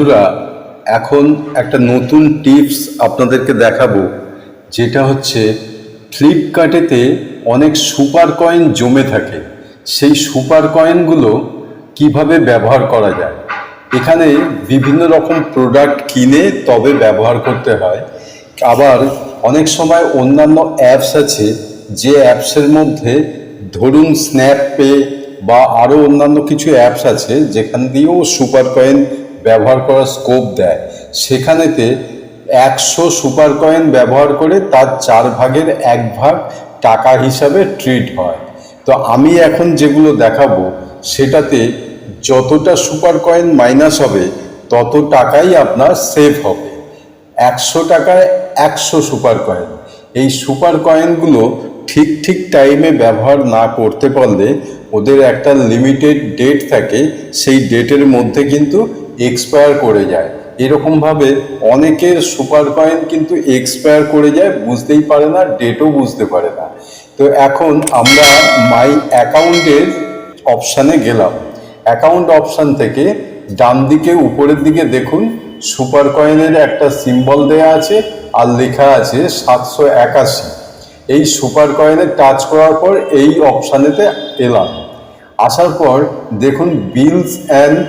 বন্ধুরা, এখন একটা নতুন টিপস আপনাদেরকে দেখাবো, যেটা হচ্ছে ফ্লিপকার্টেতে অনেক সুপার কয়েন জমে থাকে। সেই সুপার কয়েনগুলো কীভাবে ব্যবহার করা যায়? এখানে বিভিন্ন রকম প্রোডাক্ট কিনে তবে ব্যবহার করতে হয়। আবার অনেক সময় অন্যান্য অ্যাপস আছে, যে অ্যাপসের মধ্যে ধরুন স্ন্যাপপে বা আরও অন্যান্য কিছু অ্যাপস আছে, যেখান দিয়েও সুপার কয়েন ব্যবহার করার স্কোপ দেয়। সেখানেতে একশো সুপার কয়েন ব্যবহার করে তার চার ভাগের এক ভাগ টাকা হিসাবে ট্রিট হয়। তো আমি এখন যেগুলো দেখাবো, সেটাতে যতটা সুপার কয়েন মাইনাস হবে, তত টাকাই আপনার সেভ হবে। একশো টাকায় একশো সুপার কয়েন এই সুপার কয়েনগুলো ঠিক ঠিক টাইমে ব্যবহার না করতে পারলে ওদের একটা লিমিটেড ডেট থাকে, সেই ডেটের মধ্যে কিন্তু এক্সপায়ার করে যায়। এরকমভাবে অনেকের সুপার কয়েন কিন্তু এক্সপায়ার করে যায়, বুঝতেই পারে না ডেটও বুঝতে পারে না। তো এখন আমরা মাই অ্যাকাউন্টের অপশানে গেলাম। অ্যাকাউন্ট অপশান থেকে ডান দিকে, উপরের দিকে দেখুন সুপার কয়েনের একটা সিম্বল দেয়া আছে আর লেখা আছে সাতশো একাশি। এই সুপার কয়েনে টাচ করার পর এই অপশানেতে এলাম। আসার পর দেখুন বিলস অ্যান্ড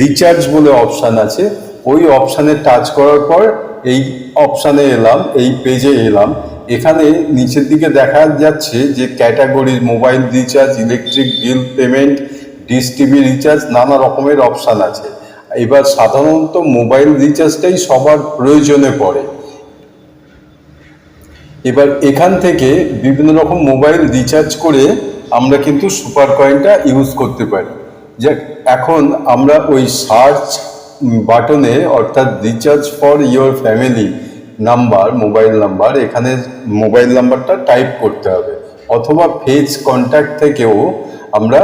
রিচার্জ বলে অপশান আছে। ওই অপশানে টাচ করার পর এই অপশানে এলাম, এই পেজে এলাম। এখানে নিচের দিকে দেখা যাচ্ছে যে ক্যাটাগরির mobile recharge electric bill payment dish TV recharge নানা রকমের অপশান আছে। এবার সাধারণত মোবাইল রিচার্জটাই সবার প্রয়োজনে পড়ে। এবার এখান থেকে বিভিন্ন রকম মোবাইল রিচার্জ করে আমরা কিন্তু সুপার কয়েনটা ইউজ করতে পারি। যে এখন আমরা ওই সার্চ বাটনে অর্থাৎ recharge for your family number mobile number এখানে মোবাইল নাম্বারটা টাইপ করতে হবে। অথবা ফেজ কন্ট্যাক্ট থেকেও আমরা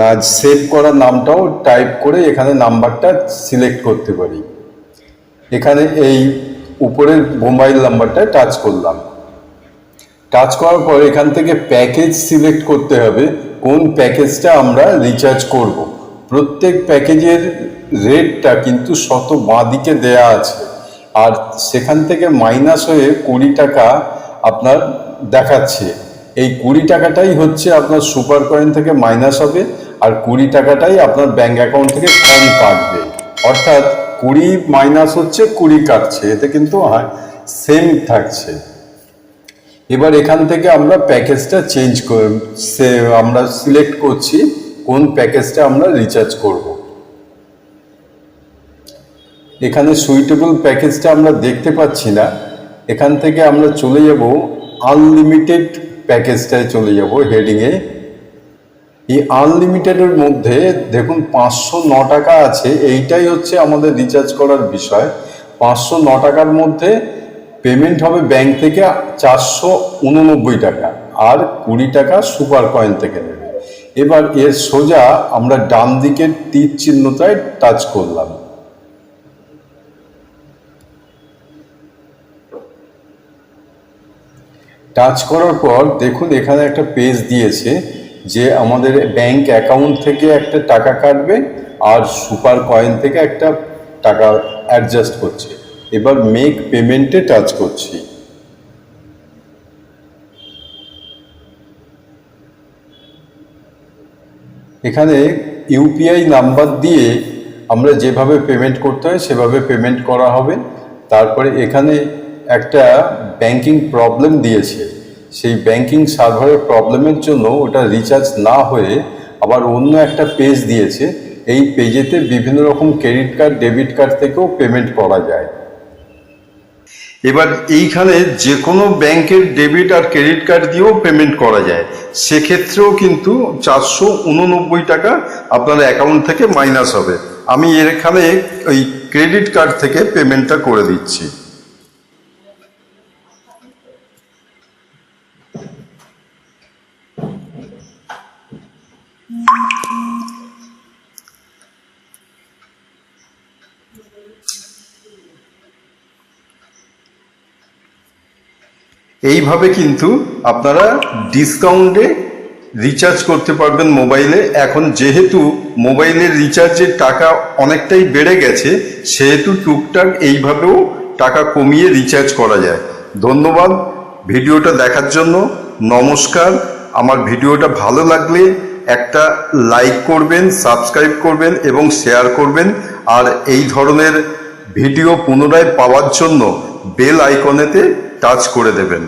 না সেভ করা নামটাও টাইপ করে এখানে নাম্বারটা সিলেক্ট করতে পারি। এখানে এই উপরের মোবাইল নাম্বারটা টাচ করলাম। টাচ করার পর এখান থেকে প্যাকেজ সিলেক্ট করতে হবে। কোন প্যাকেজটা আমরা রিচার্জ করব। প্রত্যেক প্যাকেজের রেটটা কিন্তু শত বাঁদিকে দেয়া আছে। আর সেখান থেকে মাইনাস হয়ে কুড়ি টাকা আপনার দেখাচ্ছে। এই কুড়ি টাকাটাই হচ্ছে আপনার সুপার কয়েন থেকে মাইনাস হবে, আর কুড়ি টাকাটাই আপনার ব্যাঙ্ক অ্যাকাউন্ট থেকে কম কাটবে। অর্থাৎ কুড়ি মাইনাস হচ্ছে কুড়ি কাটছে, এতে কিন্তু সেম থাকছে। এবার এখান থেকে আমরা প্যাকেজটা চেঞ্জ করে, সে আমরা সিলেক্ট করছি কোন প্যাকেজটা আমরা রিচার্জ করব। এখানে সুইটেবল প্যাকেজটা আমরা দেখতে পাচ্ছি না। এখান থেকে আমরা চলে যাব, আনলিমিটেড প্যাকেজটায় চলে যাব হেডিংয়ে। এই আনলিমিটেডের মধ্যে দেখুন পাঁচশো ন টাকা আছে, এইটাই হচ্ছে আমাদের রিচার্জ করার বিষয়। পাঁচশো ন টাকার মধ্যে পেমেন্ট হবে ব্যাংক থেকে চারশো উননব্বই টাকা আর কুড়ি টাকা সুপার কয়েন থেকে নেবে। এবার এর সোজা আমরা ডান দিকের তীর চিহ্নটায় টাচ করলাম। টাচ করার পর দেখুন এখানে একটা পেজ দিয়েছে যে আমাদের ব্যাংক অ্যাকাউন্ট থেকে একটা টাকা কাটবে আর সুপার কয়েন থেকে একটা টাকা অ্যাডজাস্ট করছে। এবার মেক পেমেন্টে টাচ করছি। এখানে ইউপিআই নাম্বার দিয়ে আমরা যেভাবে পেমেন্ট করতে হয়, সেভাবে পেমেন্ট করা হবে। তারপরে এখানে একটা ব্যাংকিং প্রবলেম দিয়েছে। সেই ব্যাংকিং সার্ভারের প্রবলেমের জন্য ওটা রিচার্জ না হয়ে আবার অন্য একটা পেজ দিয়েছে। এই পেজেতে বিভিন্ন রকম ক্রেডিট কার্ড ডেবিট কার্ড থেকেও পেমেন্ট করা যায়। এবার এইখানে যে কোনো ব্যাংকের ডেবিট আর ক্রেডিট কার্ড দিয়েও পেমেন্ট করা যায়। সেক্ষেত্রেও কিন্তু চারশো উননব্বই টাকা আপনার অ্যাকাউন্ট থেকে মাইনাস হবে। আমি এখানে ওই ক্রেডিট কার্ড থেকে পেমেন্টটা করে দিচ্ছি। এইভাবে কিন্তু আপনারা ডিসকাউন্টে রিচার্জ করতে পারবেন মোবাইলে এখন যেহেতু মোবাইলের রিচার্জের টাকা অনেকটাই বেড়ে গেছে, সেহেতু টুকটাক এইভাবেও টাকা কমিয়ে রিচার্জ করা যায়। ধন্যবাদ ভিডিওটা দেখার জন্য। নমস্কার। আমার ভিডিওটা ভালো লাগলে একটা লাইক করবেন সাবস্ক্রাইব করবেন এবং শেয়ার করবেন। আর এই ধরনের ভিডিও পুনরায় পাওয়ার জন্য বেল আইকনেতে টাচ করে দেবেন।